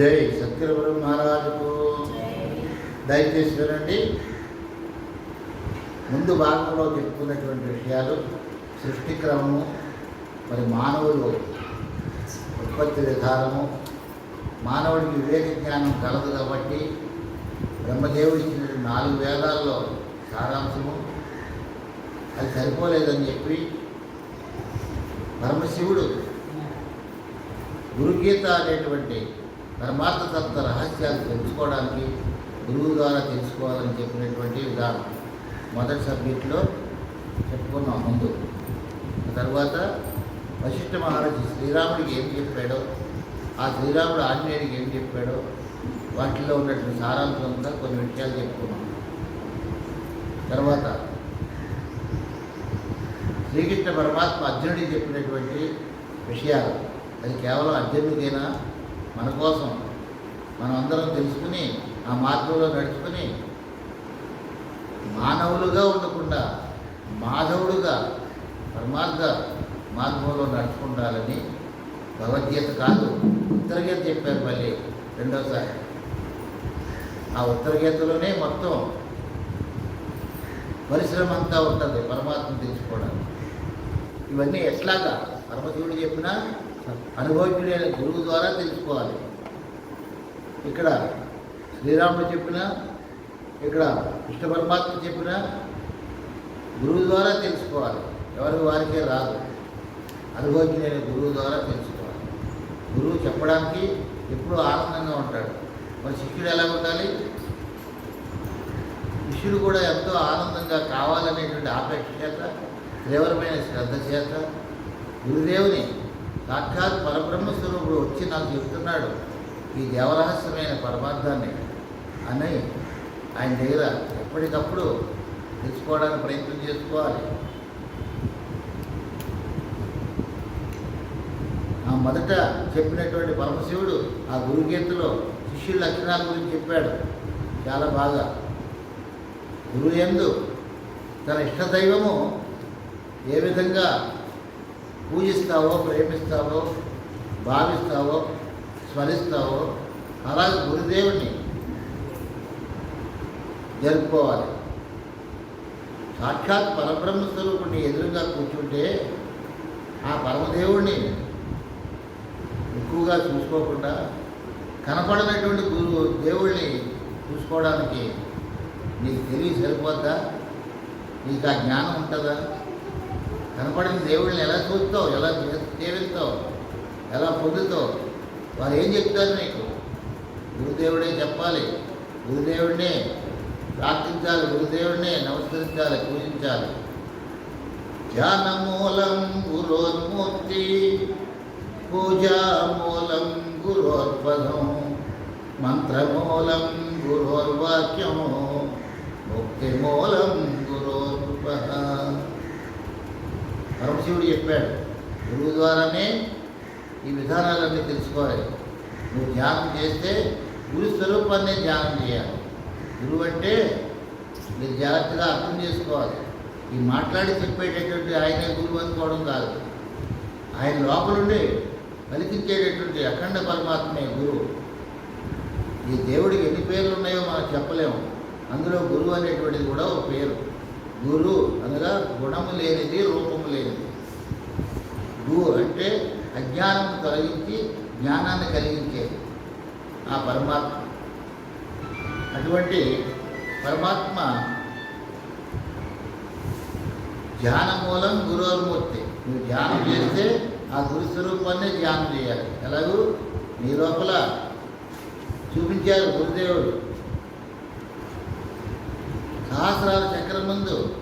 జై సత్యవరం మహారాజుకు. దయచేసి వినండి ముందు భాగంలో చెప్పుకున్నటువంటి విషయాలు సృష్టి క్రమము మరి మానవులు ఉత్పత్తి విధానము మానవుడికి వివేక జ్ఞానం కలదు కాబట్టి బ్రహ్మదేవుడు ఇచ్చినటువంటి నాలుగు వేదాల్లో సారాంశము అది సరిపోలేదని చెప్పి పరమశివుడు గురుగీత అనేటువంటి పరమార్థ తత్వ రహస్యాలు తెలుసుకోవడానికి గురువు ద్వారా తెలుసుకోవాలని చెప్పినటువంటి విధానం మొదటి సబ్జెక్టులో చెప్పుకున్నాం ముందు. తర్వాత వశిష్ఠ మహారాజు శ్రీరాముడికి ఏం చెప్పాడో ఆ శ్రీరాముడు ఆంజనేయుడికి ఏం చెప్పాడో వాటిలో ఉన్నటువంటి సారాంశంగా కొన్ని విషయాలు చెప్పుకున్నాం. తర్వాత శ్రీకృష్ణ పరమాత్మ అర్జునుడికి చెప్పినటువంటి విషయాలు. అది కేవలం అర్జునుడికైనా? మన కోసం మనం అందరం తెలుసుకుని ఆ మార్గంలో నడుచుకుని మానవులుగా ఉండకుండా మాధవుడుగా పరమార్థ మార్గంలో నడుచుకుంటాలని భగవద్గీత కాదు ఉత్తరగీత చెప్పారు మళ్ళీ రెండోసారి. ఆ ఉత్తరగీతలోనే మొత్తం పరిశ్రమ అంతా ఉంటుంది పరమాత్మ తెలుసుకోవడానికి. ఇవన్నీ ఎట్లాగా? పరమశివుడు చెప్పినా అనుభవజ్ఞుడైన గురువు ద్వారా తెలుసుకోవాలి. ఇక్కడ శ్రీరాముడు చెప్పిన ఇక్కడ కృష్ణ పరమాత్మ చెప్పిన గురువు ద్వారా తెలుసుకోవాలి. ఎవరికి వారికే రాదు. అనుభవజ్ఞుడైన గురువు ద్వారా తెలుసుకోవాలి. గురువు చెప్పడానికి ఎప్పుడూ ఆనందంగా ఉంటాడు. మరి శిష్యుడు ఎలా ఉండాలి? శిష్యుడు కూడా ఎంతో ఆనందంగా కావాలనేటువంటి ఆపేక్ష చేత తీవ్రమైన శ్రద్ధ చేత గురుదేవుని సాక్షాత్ పరబ్రహ్మ స్వరూపుడు వచ్చి నాకు చెప్తున్నాడు ఈ దేవరహస్యమైన పరమార్థాన్ని. అని ఆయన దగ్గర ఎప్పటికప్పుడు తెలుసుకోవడానికి ప్రయత్నం చేసుకోవాలి. ఆ మొదట చెప్పినటువంటి పరమశివుడు ఆ గురుగీతలో శిష్యుల లక్షణాల గురించి చెప్పాడు. చాలా బాగా. గురువు ఎందు తన ఇష్టదైవము ఏ విధంగా పూజిస్తావో ప్రేమిస్తావో భావిస్తావో స్మరిస్తావో అలాగే గురుదేవుని జరుపుకోవాలి. సాక్షాత్ పరబ్రహ్మ స్వరూపుణ్ణి ఎదురుగా కూర్చుంటే ఆ పరమదేవుడిని ఎక్కువగా చూసుకోకుండా కనపడనటువంటి గురువు దేవుడిని చూసుకోవడానికి నీకు తెలివి సరిపోద్దా? నీకు ఆ జ్ఞానం ఉంటుందా? కనపడిన దేవుళ్ళని ఎలా చూస్తావు ఎలా సేవిస్తావు ఎలా పొందుతావు? వారు ఏం చెప్తారు నీకు? గురుదేవుడే చెప్పాలి. గురుదేవుడినే ప్రార్థించాలి. గురుదేవుడినే నమస్కరించాలి. పూజించాలి. ధ్యానమూలం గురోన్మూర్తి పూజామూలం గురోద్పదం మంత్రమూలం గురోర్వాక్యం ముక్తిమూలం గురోర్ప పరమశివుడు చెప్పాడు గురువు ద్వారానే ఈ విధానాలన్నీ తెలుసుకోవాలి. నువ్వు ధ్యానం చేస్తే గురు స్వరూపాన్ని ధ్యానం చేయాలి. గురువు అంటే మీరు జాగ్రత్తగా అర్థం చేసుకోవాలి. ఈ మాట్లాడి చెప్పేటటువంటి ఆయనే గురువు అనుకోవడం కాదు. ఆయన లోపలుండి పలికించేటటువంటి అఖండ పరమాత్మే గురువు. ఈ దేవుడికి ఎన్ని పేర్లు ఉన్నాయో మనం చెప్పలేము. అందులో గురువు అనేటువంటిది కూడా ఒక పేరు. గురు అనగా గుణము లేనిది రూపము లేనిది. గు అంటే అజ్ఞానం తొలగించి జ్ఞానాన్ని కలిగించేది ఆ పరమాత్మ. అటువంటి పరమాత్మ ధ్యాన మూలం గురోర్మూర్తి నువ్వు ధ్యానం చేస్తే ఆ గురు స్వరూపాన్ని ధ్యానం చేయాలి. ఎలాగూ? నీ లోపల చూపించారు గురుదేవుడు. సహస్రాల చక్రం ముందు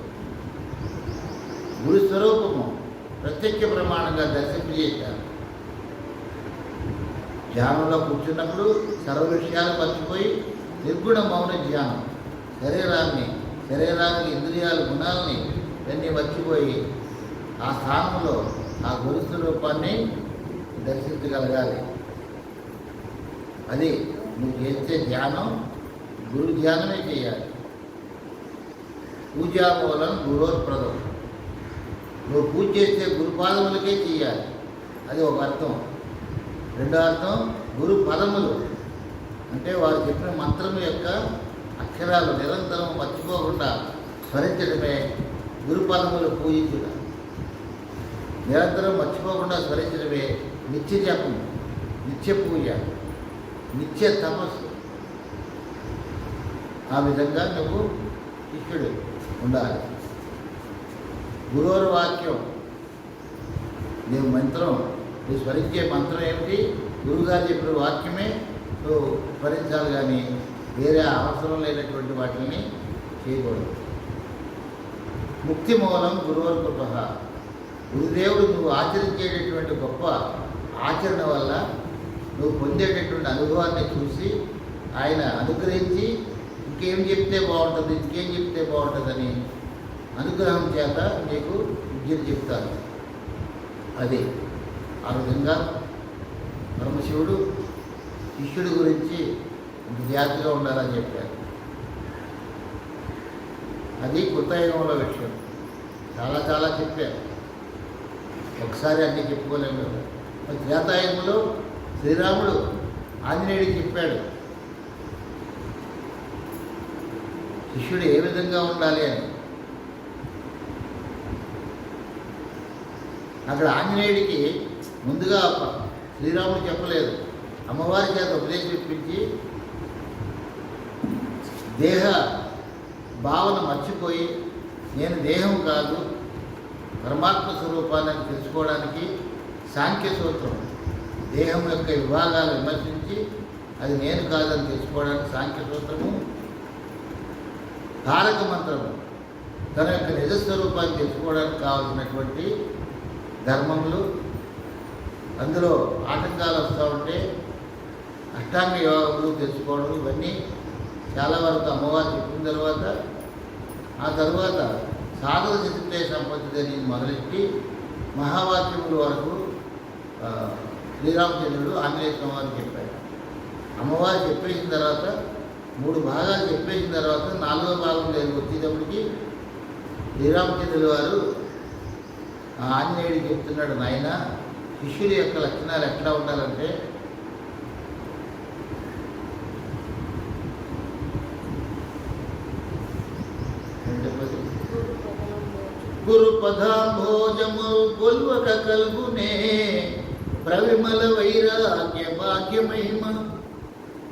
గురు స్వరూపము. ప్రత్యక్ష ప్రమాణంగా దర్శింపజేశారు ధ్యానంలో కూర్చున్నప్పుడు సర్వ విషయాలు మర్చిపోయి నిర్గుణ మౌన ధ్యానం. శరీరాన్ని శరీరానికి ఇంద్రియాల గుణాలని ఇవన్నీ మర్చిపోయి ఆ స్థానంలో ఆ గురు స్వరూపాన్ని దర్శించగలగాలి. అది నువ్వు చేసే ధ్యానం గురు ధ్యానమే చేయాలి. పూజా పూజామూలం గురోత్ప్రదం. నువ్వు పూజ చేస్తే గురుపాదములకే చేయాలి. అది ఒక అర్థం. రెండో అర్థం గురు పదములు అంటే వారు చెప్పిన మంత్రం యొక్క అక్షరాలు నిరంతరం మర్చిపోకుండా స్మరించడమే గురుపదములు పూజించుట. నిరంతరం మర్చిపోకుండా స్మరించడమే నిత్య జపం నిత్య పూజ నిత్య తపస్సు. ఆ విధంగా నువ్వు శిష్యుడు ఉండాలి. గురువుల వాక్యం. నీవు మంత్రం నువ్వు స్మరించే మంత్రం ఏమిటి? గురువుగారు చెప్పిన వాక్యమే. నువ్వు స్మరించాలి కానీ వేరే అవసరం లేనటువంటి వాటిని చేయకూడదు. ముక్తి మూలం గురువుల కృప. గురుదేవుడు నువ్వు ఆచరించేటటువంటి గొప్ప ఆచరణ వల్ల నువ్వు పొందేటటువంటి అనుభవాన్ని చూసి ఆయన అనుగ్రహించి ఇంకేం చెప్తే బాగుంటుంది ఇంకేం చెప్తే బాగుంటుందని అనుగ్రహం చేత మీకు విద్యను చెప్తాను. అది ఆ విధంగా పరమశివుడు శిష్యుడి గురించి జాగ్రత్తగా ఉండాలని చెప్పారు. అది కృతయుగంలో విషయం. చాలా చాలా చెప్పారు. ఒకసారి అన్నీ చెప్పుకోలేము జాతాయుగంలో త్రేతాయుగంలో శ్రీరాముడు ఆంజనేయుడికి చెప్పాడు శిష్యుడు ఏ విధంగా ఉండాలి అని. అక్కడ ఆంజనేయుడికి ముందుగా శ్రీరాముడు చెప్పలేదు. అమ్మవారి చేత ఉపదేశం ఇప్పించి దేహ భావన మర్చిపోయి నేను దేహం కాదు పరమాత్మ స్వరూపాన్ని తెలుసుకోవడానికి సాంఖ్య సూత్రం దేహం యొక్క విభాగాలు విమర్శించి అది నేను కాదని తెలుసుకోవడానికి సాంఖ్య సూత్రము తారక మంత్రము తన యొక్క నిజస్వరూపాన్ని తెలుసుకోవడానికి కావాల్సినటువంటి ధర్మములు. అందులో ఆటంకాలు వస్తూ ఉంటే అష్టాంగ యోగములు తెలుసుకోవడం ఇవన్నీ చాలా వరకు అమ్మవారు చెప్పిన తర్వాత ఆ తర్వాత సాధన చిత్తే సంపత్తి అని మొదలెట్టి మహావాక్యముల వరకు శ్రీరామచంద్రుడు ఆంజనేయ స్వామి చెప్పాడు అమ్మవారు చెప్పేసిన తర్వాత మూడు భాగాలు చెప్పేసిన తర్వాత నాలుగో భాగం నేను వచ్చేటప్పటికి శ్రీరామచంద్రుల వారు ఆ చెప్తున్నాడు నాయన శిష్యుడి యొక్క లక్షణాలు ఎట్లా ఉండాలంటే గురు పదాంభోజము కొల్వక కల్గునే ప్రవిమల వైరాగ్య భాగ్య మహిమ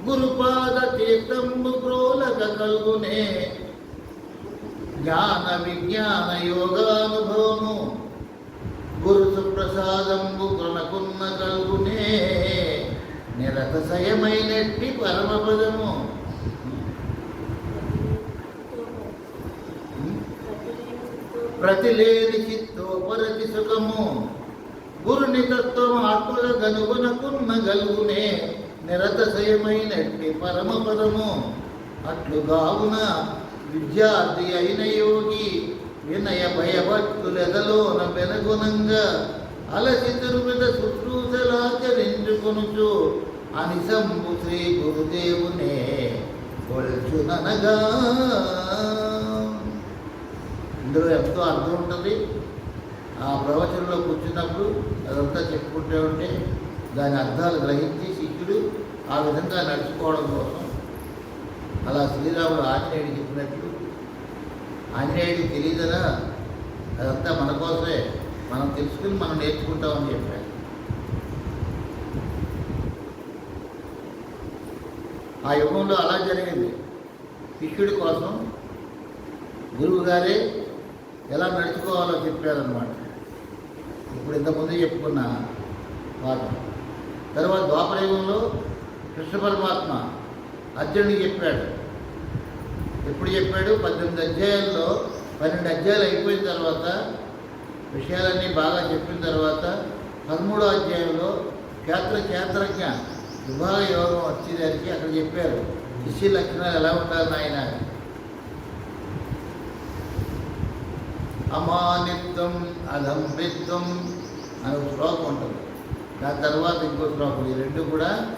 గురుపాద తీర్థంబు క్రోలక కల్గునే జ్ఞాన విజ్ఞాన యోగానుభవము గురు సుప్రసాదంబు కొనకున్న కలుగునే నిరతశయమైనట్టి పరమపదము. ప్రతిలేని చిత్తోపరతి సుఖము. గురుని తత్వం ఆత్మల కనుగొనకున్న గలుగునే నిరతశయమైనట్టి పరమపదము. అట్లుగావున విద్యార్థి అయిన యోగి వినయ భయభక్తులెదలో వెనగుణంగా అలసి మీద శుశ్రూషలాచరించుకొనుచు అనిసంబు శ్రీ గురుదేవునే కొల్చుననగా ఇందులో ఎంతో అర్థం ఉంటుంది. ఆ ప్రవచనంలో కూర్చున్నప్పుడు అదంతా చెప్పుకుంటూ ఉంటే దాని అర్థాలు గ్రహించి శిష్యుడు ఆ విధంగా నడుచుకోవడం కోసం అలా శ్రీరాముడు ఆంజనేయుడు చెప్పినట్లు ఆంజనేయుడికి తెలియదనా అదంతా మన కోసమే. మనం తెలుసుకుని మనం నేర్చుకుంటామని చెప్పాడు. ఆ యుగంలో అలా జరిగింది. శిష్యుడి కోసం గురువు గారే ఎలా నడుచుకోవాలో చెప్పారనమాట ఇప్పుడు ఇంతకుముందు చెప్పుకున్న వాదం. తర్వాత ద్వాపరయుగంలో కృష్ణ పరమాత్మ అర్జునుడికి చెప్పాడు. ఇప్పుడు చెప్పాడు పద్దెనిమిది అధ్యాయాల్లో పన్నెండు అధ్యాయాలు అయిపోయిన తర్వాత విషయాలన్నీ బాగా చెప్పిన తర్వాత పదమూడో అధ్యాయంలో క్షేత్ర క్షేత్రజ్ఞ విభాగ యోగం వచ్చేదానికి అక్కడ చెప్పారు. శిష్య లక్షణాలు ఎలా ఉండాలి నాయన? అమానిత్వం అలంబిత్వం అని ఒక శ్లోకం ఉంటుంది. దాని తర్వాత ఇంకో శ్లోకం. ఈ రెండు కూడా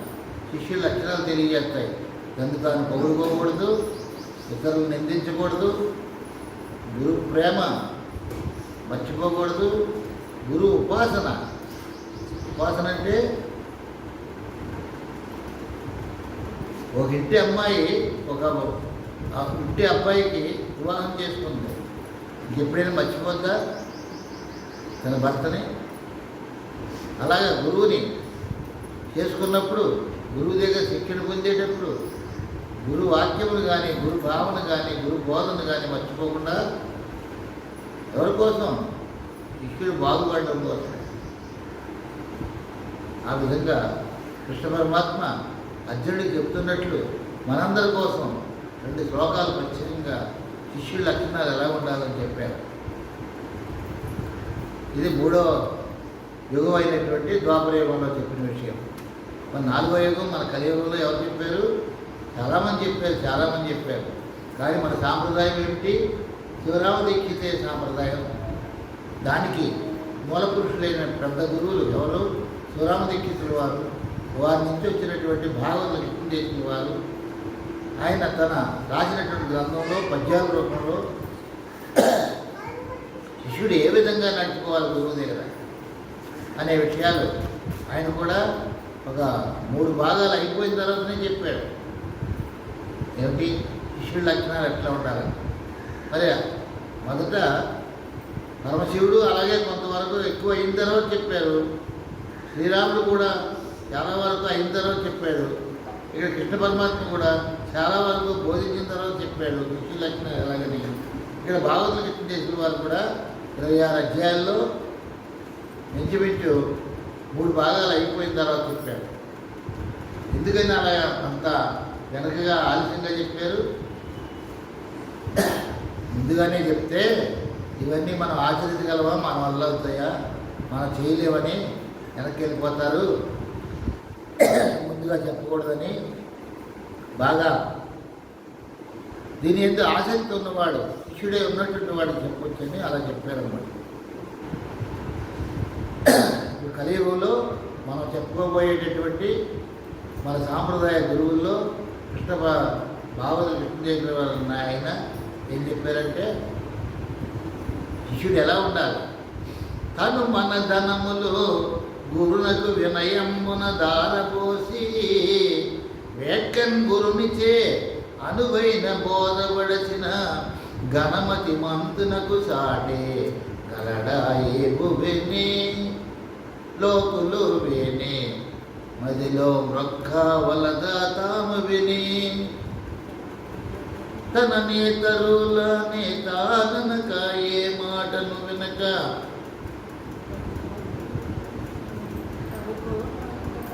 శిష్యు లక్షణాలు తెలియజేస్తాయి. ఎందుకు? తాను పొగుడుకోకూడదు ఇతరులు నిందించకూడదు. గురు ప్రేమ మర్చిపోకూడదు. గురు ఉపాసన. ఉపాసన అంటే ఒక ఇంటి అమ్మాయి ఒక ఆ ఇంటి అబ్బాయికి వివాహం చేసుకుంది. ఎప్పుడైనా మర్చిపోద్దా? తన భర్తని. అలాగే గురువుని చేసుకున్నప్పుడు గురువు దగ్గర శిక్షణ పొందేటప్పుడు గురు వాక్యములు కానీ గురు భావన కానీ గురు బోధన కానీ మర్చిపోకుండా ఎవరి కోసం? శిష్యుడు బాగుపడడం కోసం. ఆ విధంగా కృష్ణ పరమాత్మ అర్జునుడికి చెప్తున్నట్లు మనందరి కోసం రెండు శ్లోకాలు ప్రత్యేకంగా శిష్యుల లక్షణాలు ఎలా ఉండాలని చెప్పారు. ఇది మూడో యుగం అయినటువంటి ద్వాపర యుగంలో చెప్పిన విషయం. మన నాలుగో యుగం మన కలియుగంలో ఎవరు చెప్పారు? చాలామంది చెప్పారు చాలామంది చెప్పారు. కానీ మన సాంప్రదాయం ఏమిటి? శివరామ దీక్షితే సాంప్రదాయం. దానికి మూల పురుషులైన పెద్ద గురువులు ఎవరు? శివరామ దీక్షితుల వారు. వారి నుంచి వచ్చినటువంటి భాగవత లిఖితం వారు. ఆయన తన రాసినటువంటి గ్రంథంలో పద్యాల రూపంలో శిష్యుడు ఏ విధంగా నడుచుకోవాలి గురువు దగ్గర అనే విషయాలు ఆయన కూడా ఒక మూడు భాగాలు అయిపోయిన తర్వాతనే చెప్పాడు ఏమిటి శిష్యుడి లక్షణాలు ఎట్లా ఉండాలి? మరి మొదట పరమశివుడు అలాగే కొంతవరకు ఎక్కువ అయిన తర్వాత చెప్పారు. శ్రీరాముడు కూడా చాలా వరకు అయిన తర్వాత చెప్పాడు. ఇక్కడ కృష్ణ పరమాత్మ కూడా చాలా వరకు బోధించిన తర్వాత చెప్పాడు. కృష్ణ లక్షణం ఎలాగని. ఇక్కడ భాగవతులు కృష్ణ చేసిన వారు కూడా ఇరవై ఆరు అధ్యాయాల్లో మించుమించు మూడు భాగాలు అయిపోయిన తర్వాత చెప్పాడు ఎందుకని అలా అంత వెనకగా ఆలస్యంగా చెప్పారు. ముందుగానే చెప్తే ఇవన్నీ మనం ఆచరించగలవా? మన వల్ల అవుతాయా? మనం చేయలేమని వెనక్కి వెళ్ళిపోతారు. ముందుగా చెప్పకూడదని బాగా దీని ఎందుకు ఆసక్తి ఉన్నవాడు శిష్యుడే ఉన్నటువంటి వాడికి చెప్పొచ్చని అలా చెప్పారనమాట ఇప్పుడు కలియుగంలో మనం చెప్పుకోబోయేటటువంటి మన సాంప్రదాయ గురువుల్లో కృష్ణ భా- భావన కృష్ణదేవుల వారు ఉన్న ఆయన ఏం చెప్పారంటే శిష్యుడు ఎలా ఉండాలి? తను మన ధనములు గురునకు వినయమున దారపోసి వేక్కన్ గురునిచే అనువైన బోధపడచిన గణమతి మంతునకు సాటే గలడాయే భువిని లోకులు వేనే? మదిలో మ్రొక్క వలద తాము విని తన నేతరుల నేత గనక ఏ మాటను వినక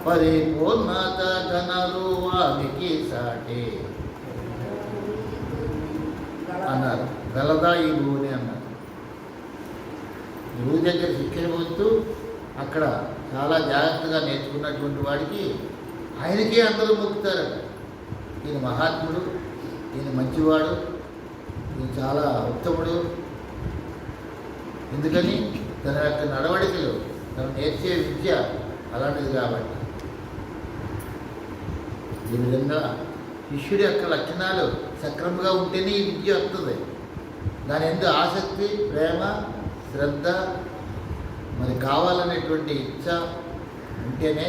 పరిపూర్ణత ధనలు వానికి సాటి. అన్నారు. గలదా ఈ భూమి అన్నారు. గురువు దగ్గర శిక్షణ పొందుతూ అక్కడ చాలా జాగ్రత్తగా నేర్చుకున్నటువంటి వాడికి ఆయనకే అందరూ మొక్కుతారు. ఈయన మహాత్ముడు ఈయన మంచివాడు ఈయన చాలా ఉత్తముడు. ఎందుకని? తన యొక్క నడవడికలు తను నేర్చే విద్య అలాంటిది కాబట్టి. ఈ విధంగా శిష్యుడి యొక్క లక్షణాలు సక్రమంగా ఉంటేనే ఈ విద్య వస్తుంది. దాని ఎందు ఆసక్తి ప్రేమ శ్రద్ధ మరి కావాలనేటువంటి ఇచ్చ ఉంటేనే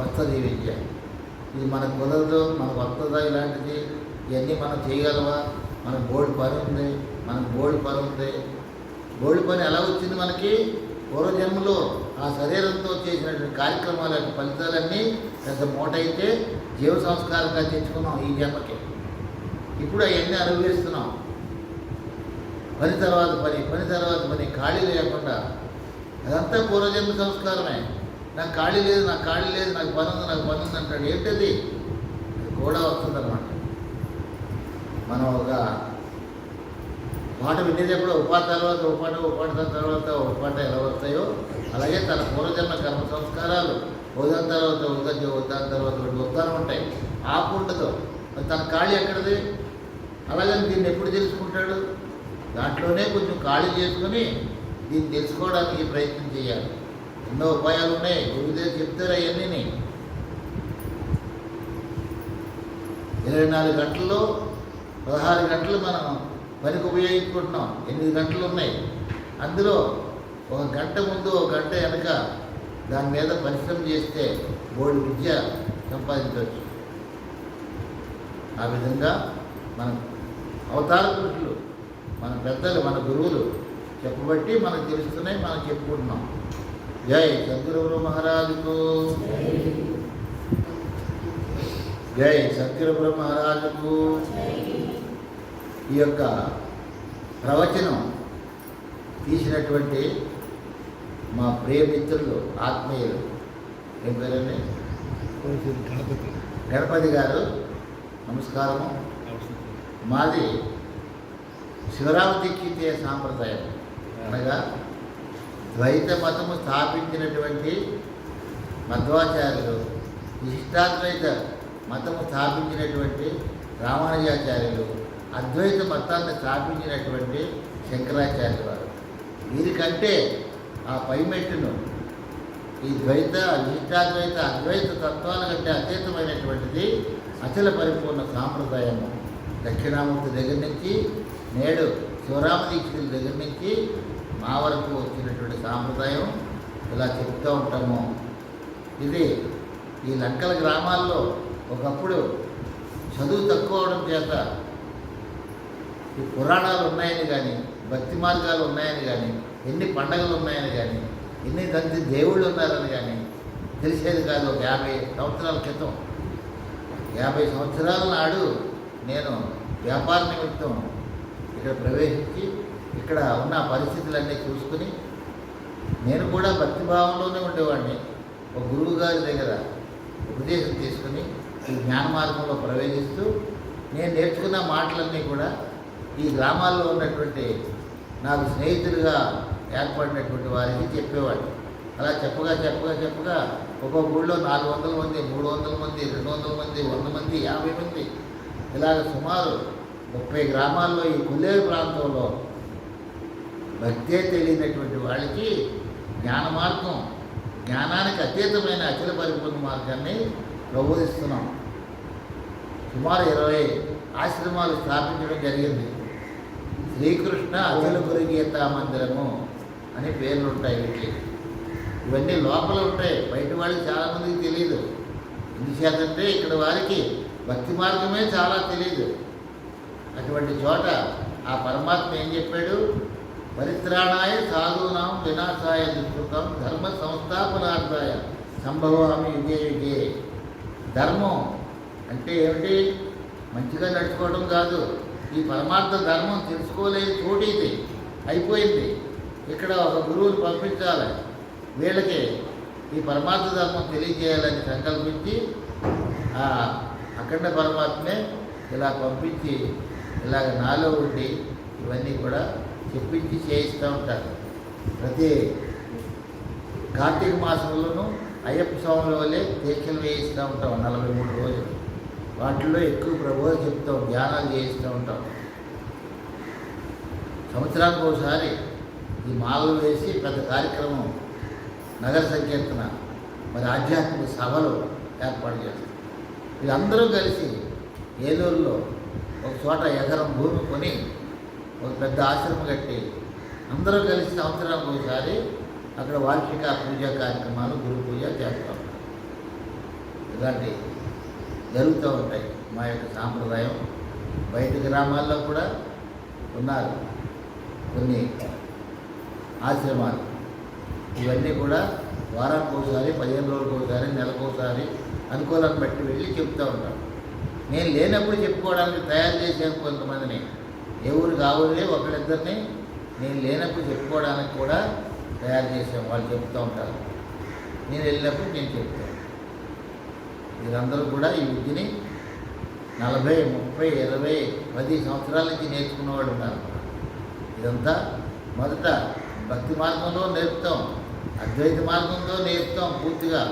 వస్తుంది విద్య. ఇది మనకు కుదరదు మనకు వస్తుందా ఇలాంటిది ఇవన్నీ మనం చేయగలవా మనకు బోర్డు పని ఉంది మనకు బోర్డు పని ఉంది. బోర్డు పని ఎలా వచ్చింది మనకి? పూర్వజన్మలో ఆ శరీరంతో చేసినటువంటి కార్యక్రమాల ఫలితాలన్నీ పెద్ద మూట అయితే జీవ సంస్కారంగా తెచ్చుకున్నాం ఈ జన్మకి. ఇప్పుడు అవన్నీ అనుభవిస్తున్నాం. పని తర్వాత పని పని తర్వాత పని ఖాళీ లేకుండా అదంతా పూర్వజన్మ సంస్కారమే. నాకు ఖాళీ లేదు నాకు ఖాళీ లేదు నాకు పని ఉంది నాకు పని ఉంది అంటాడు. ఏంటది? అది కూడా వస్తుందన్నమాట. మనం ఒక పాట వినేటప్పుడు ఉపాధి తర్వాత ఉపాట పాట తర్వాత ఉపాట పాట ఎలా వస్తాయో అలాగే తన పూర్వజన్మ కర్మ సంస్కారాలు. ఉదాహరణ తర్వాత ఉదయం ఉదాహరణ తర్వాత ఉద్దానం ఉంటాయి. ఆపు ఉండదు తన ఖాళీ ఎక్కడది? అలాగని దీన్ని ఎప్పుడు తెలుసుకుంటాడు? దాంట్లోనే కొంచెం ఖాళీ చేసుకొని దీన్ని తెలుసుకోవడానికి ప్రయత్నం చేయాలి. ఎన్నో ఉపాయాలు ఉన్నాయి. గురువుదేవి చెప్తారు అవన్నీ ఇరవై నాలుగు గంటల్లో పదహారు గంటలు మనం పనికి ఉపయోగించుకుంటున్నాం. ఎనిమిది గంటలు ఉన్నాయి. అందులో ఒక గంట ముందు ఒక గంట వెనక దాని మీద పరిశ్రమ చేస్తే బోర్డు విద్య సంపాదించవచ్చు. ఆ విధంగా మన అవతార పురుషులు మన పెద్దలు మన గురువులు చెప్పబట్టి మనకు తెలుస్తున్నాయి మనం చెప్పుకుంటున్నాం. జై సద్గురు మహారాజుకు. జై సద్గురు మహారాజుకు. ఈ యొక్క ప్రవచనం తీసినటువంటి మా ప్రియమిత్రులు ఆత్మీయులు. ఏం పేరండి? గణపతి గణపతి గారు నమస్కారము. మాది శివరామ దీక్షితే సాంప్రదాయం. అనగా ద్వైత మతము స్థాపించినటువంటి మధ్వాచార్యులు విశిష్టాద్వైత మతము స్థాపించినటువంటి రామానుజాచార్యులు అద్వైత మతాన్ని స్థాపించినటువంటి శంకరాచార్యుల వారు. వీరికంటే ఆ పైమెట్టును ఈ ద్వైత విశిష్టాద్వైత అద్వైత తత్వాల కంటే అతీతమైనటువంటిది అచల పరిపూర్ణ సాంప్రదాయము. దక్షిణామూర్తి దగ్గర నుంచి నేడు శివరామ దీక్షితుల దగ్గర నుంచి మా వరకు వచ్చినటువంటి సాంప్రదాయం ఇలా చెప్తూ ఉంటాము. ఇది ఈ లంకల గ్రామాల్లో ఒకప్పుడు చదువు తక్కువ అవడం చేత ఈ పురాణాలు ఉన్నాయని కానీ భక్తి మార్గాలు ఉన్నాయని కానీ ఎన్ని పండగలు ఉన్నాయని కానీ ఎన్ని తండ్రి దేవుళ్ళు ఉన్నారని కానీ తెలిసేది కాదు. ఒక యాభై సంవత్సరాల క్రితం యాభై సంవత్సరాల నాడు నేను వ్యాపార నిమిత్తం ఇక్కడ ప్రవేశించి ఇక్కడ ఉన్న పరిస్థితులన్నీ చూసుకుని నేను కూడా భక్తిభావంలోనే ఉండేవాడిని. ఒక గురువు గారి దగ్గర ఉపదేశం తీసుకుని ఈ జ్ఞాన మార్గంలో ప్రవేశిస్తూ నేను నేర్చుకున్న మాటలన్నీ కూడా ఈ గ్రామాల్లో ఉన్నటువంటి నాకు స్నేహితులుగా ఏర్పడినటువంటి వారికి చెప్పేవాడిని. అలా చెప్పగా చెప్పగా చెప్పగా ఒక్కొక్క ఊళ్ళో నాలుగు వందల మంది మూడు వందల మంది రెండు వందల మంది వంద మంది యాభై మంది ఇలాగ సుమారు ముప్పై గ్రామాల్లో ఈ కులేరు ప్రాంతంలో భక్తే తెలియనటువంటి వాళ్ళకి జ్ఞాన మార్గం జ్ఞానానికి అతీతమైన అఖిల పరిపూర్ణ మార్గాన్ని ప్రబోధిస్తున్నాం సుమారు ఇరవై ఆశ్రమాలు స్థాపించడం జరిగింది. శ్రీకృష్ణ అఖిల గురు గీతా మందిరము అని పేర్లు ఉంటాయి వీటికి. ఇవన్నీ లోపల ఉంటాయి. బయట వాళ్ళకి చాలామందికి తెలియదు ఎందుచేతంటే ఇక్కడ వారికి భక్తి మార్గమే చాలా తెలియదు అటువంటి చోట ఆ పరమాత్మ ఏం చెప్పాడు? పరిత్రాణాయ సాధూనాం వినాశాయ దుష్కృతం ధర్మ సంస్థాపనార్థాయ సంభవామి యుగే యుగే. ధర్మం అంటే ఏమిటి? మంచిగా నడుచుకోవడం కాదు. ఈ పరమార్థ ధర్మం తెలుసుకోలేని చోటు ఇది. అయిపోయింది. ఇక్కడ ఒక గురువుని పంపించాలి. వీళ్ళకి ఈ పరమార్థ ధర్మం తెలియజేయాలని సంకల్పించి ఆ అఖండ పరమాత్మే ఇలా పంపించి ఇలాగ నాలో ఉండి ఇవన్నీ కూడా చెప్పించి చేయిస్తూ ఉంటారు. ప్రతి కార్తీక మాసంలోనూ అయ్యప్ప స్వాముల వల్లే దీక్షలు వేయిస్తూ ఉంటాం నలభై మూడు రోజులు. వాటిల్లో ఎక్కువ ప్రభువులు చెప్తాం ధ్యానాలు చేయిస్తూ ఉంటాం. సంవత్సరానికి ఒకసారి ఈ మాలలు వేసి పెద్ద కార్యక్రమం నగర సంకీర్తన మరి ఆధ్యాత్మిక సభలు ఏర్పాటు చేస్తారు వీళ్ళందరూ కలిసి ఏలూరులో ఒక చోట ఎకరం భూమి కొని ఒక పెద్ద ఆశ్రమం కట్టి అందరూ కలిసి సంవత్సరానికి ఒకసారి అక్కడ వార్షిక పూజా కార్యక్రమాలు గురు పూజ చేస్తాం. ఇలాంటివి జరుగుతూ ఉంటాయి మా యొక్క సాంప్రదాయం. బయట గ్రామాల్లో కూడా ఉన్నారు కొన్ని ఆశ్రమాలు. ఇవన్నీ కూడా వారానికి ఒకసారి పదిహేను రోజులకు ఒకసారి నెలకు ఒకసారి అనుకూలాన్ని బట్టి వెళ్ళి చెప్తూ ఉంటాం. నేను లేనప్పుడు చెప్పుకోవడానికి తయారు చేశాను కొంతమందిని. ఎవరు కావులే ఒకళ్ళిద్దరిని నేను లేనప్పుడు చెప్పుకోవడానికి కూడా తయారు చేసాం వాళ్ళు చెప్తూ ఉంటారు. నేను వెళ్ళినప్పుడు నేను చెప్తాను మీరందరూ కూడా ఈ విద్యని నలభై ముప్పై ఇరవై పది సంవత్సరాల నుంచి నేర్చుకున్నవాళ్ళు ఉన్నారు. ఇదంతా మొదట భక్తి మార్గంలో నేర్పుతాం. అద్వైత మార్గంలో నేర్పుతాం పూర్తిగా.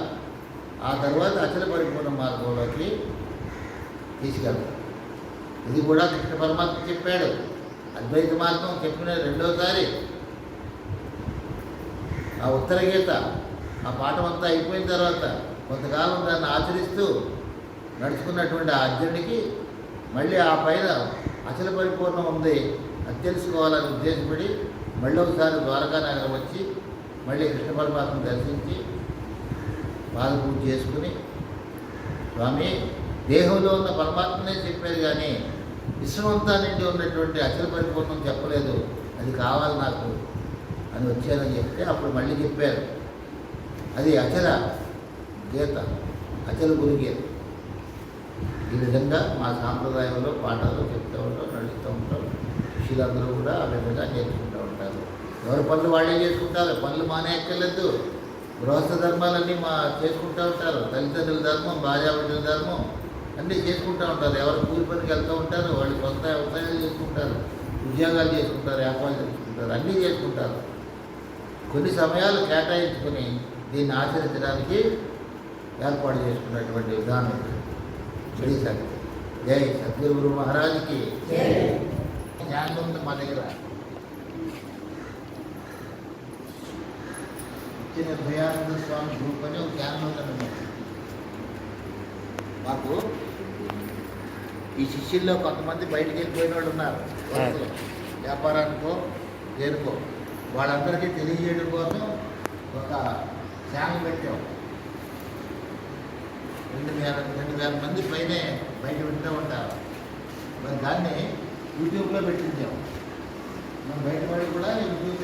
ఆ తర్వాత అచల పరిపూర్ణ మార్గంలోకి తీసుకెళ్తాం ఇది కూడా కృష్ణ పరమాత్మ చెప్పాడు. అద్వైత మార్గం చెప్పిన రెండోసారి. ఆ ఉత్తర గీత ఆ పాఠం అంతా అయిపోయిన తర్వాత కొంతకాలం దాన్ని ఆచరిస్తూ నడుచుకున్నటువంటి ఆ అర్జునుడికి మళ్ళీ ఆ పైన అచల పరిపూర్ణం ఉంది. అది తెలుసుకోవాలని ఉద్దేశపడి మళ్ళీ ఒకసారి ద్వారకా నగరం వచ్చి మళ్ళీ కృష్ణ పరమాత్మను దర్శించి పాద పూజ చేసుకుని స్వామి దేహంలో ఉన్న పరమాత్మనే చెప్పారు కానీ విశ్వమంతా నిండి ఉన్నటువంటి అచల పరిపూర్ణం చెప్పలేదు. అది కావాలి నాకు అని వచ్చానని చెప్తే అప్పుడు మళ్ళీ చెప్పారు. అది అచల గీత అచల గురుగీత ఈ విధంగా మా సాంప్రదాయంలో పాఠాలు చెప్తూ ఉంటాం నడుస్తూ ఉంటాం. శిష్యులందరూ కూడా ఆ విధంగా నేర్చుకుంటూ ఉంటారు. ఎవరి పనులు వాళ్ళే చేసుకుంటారు. పనులు మానేయక్కర్లేదు. గృహస్థ ధర్మాలన్నీ మా చేసుకుంటూ ఉంటారు. తల్లిదండ్రుల ధర్మం భార్యాభర్తల ధర్మం అన్నీ చేసుకుంటూ ఉంటారు. ఎవరు కూలి పనికి వెళ్తూ ఉంటారు వాళ్ళు సొంత వ్యవసాయాలు చేసుకుంటారు ఉద్యోగాలు చేసుకుంటారు వ్యాపారాలు చేసుకుంటారు అన్నీ చేసుకుంటారు. కొన్ని సమయాలు కేటాయించుకొని దీన్ని ఆచరించడానికి ఏర్పాటు చేసుకున్నటువంటి విధానం ఇది. సత్ జై సద్గురు గురు మహారాజుకి జ్ఞానం ఉంది మా దగ్గర ఇచ్చిన భయానంద స్వామి గ్రూప్ అని ఒక జ్ఞానం ఉందండి మాకు ఈ శిష్యుల్లో కొంతమంది బయటికి వెళ్ళిపోయిన వాళ్ళు ఉన్నారు. వ్యాపారానికో దేనికో వాళ్ళందరికీ తెలియజేయడం కోసం ఒక ఛానల్ పెట్టాం. రెండు వేల రెండు వేల మంది పైనే బయట వింటూ ఉంటారు. మరి దాన్ని యూట్యూబ్లో పెట్టించాం. మనం బయట వాళ్ళు కూడా యూట్యూబ్